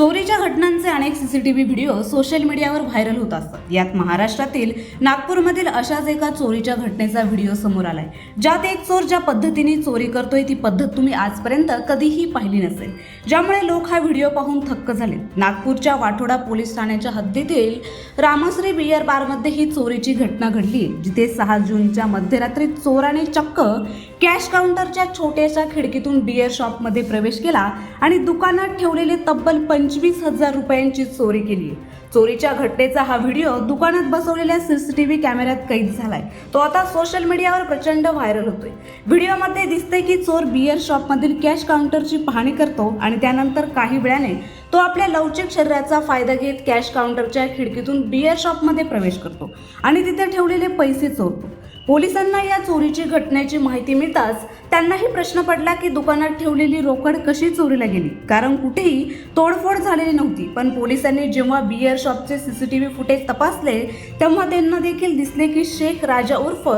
चोरीच्या घटनांचे अनेक सीसीटीव्ही व्हिडिओ सोशल मीडियावर व्हायरल होत असतात. यात महाराष्ट्रातील नागपूरमधील अशाच एका चोरीच्या घटनेचा व्हिडिओ समोर आलाय. ज्यात एक चोर ज्या पद्धतीने चोरी करतोय ती पद्धत तुम्ही आजपर्यंत कधीही पाहिली नसेल. ज्यामुळे लोक हा व्हिडिओ पाहून थक्क झाले. नागपूरच्या वाठोडा पोलीस ठाण्याच्या हद्दीतील रामश्री बियर बारमध्ये ही चोरीची घटना घडली. जिथे सहा जूनच्या मध्यरात्री चोराने चक्क कॅश काउंटरच्या छोट्याशा खिडकीतून बियर शॉपमध्ये प्रवेश केला आणि दुकानात ठेवलेले तब्बल पंच पंचवीस हजार रुपयांची चोरी केली. चोरीच्या घटनेचा हा व्हिडिओ दुकानात बसवलेल्या सीसीटीव्ही कॅमेऱ्यात कैद झालाय. तो आता सोशल मीडियावर प्रचंड व्हायरल होतोय. व्हिडिओमध्ये दिसते की चोर बियर शॉपमधील कॅश काउंटरची पाहणी करतो आणि त्यानंतर काही वेळाने तो आपल्या लवचिक शरीराचा फायदा घेत कॅश काउंटरच्या खिडकीतून बियर शॉपमध्ये प्रवेश करतो आणि तिथे ठेवलेले पैसे चोरतो. पोलिसांना या चोरीची घटनेची माहिती मिळताच त्यांनाही प्रश्न पडला की दुकानात ठेवलेली रोकड कशी चोरीला गेली? कारण कुठेही तोडफोड झालेली नव्हती. पण पोलिसांनी जेव्हा बियर शॉपचे सीसीटीव्ही फुटेज तपासले तेव्हा त्यांना देखील दिसले की शेख राजा उर्फ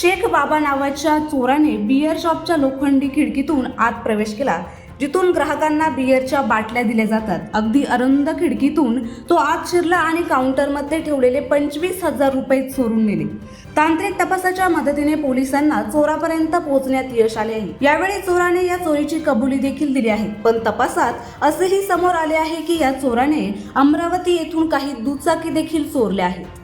शेख बाबा नावाच्या चोराने बियर शॉपच्या लोखंडी खिडकीतून आत प्रवेश केला. जिथून ग्राहकांना बियरच्या बाटल्या दिल्या जातात. अगदी अरुंद खिडकीतून तो आत शिरला आणि काउंटरमध्ये ठेवलेले पंचवीस हजार रुपये चोरून नेले. तांत्रिक तपासाच्या मदतीने पोलिसांना चोरापर्यंत पोहोचण्यात यश आले आहे. यावेळी चोराने या चोरीची कबुली देखील दिली आहे. पण तपासात असेही समोर आले आहे की या चोराने अमरावती येथून काही दुचाकी देखील चोरल्या आहेत.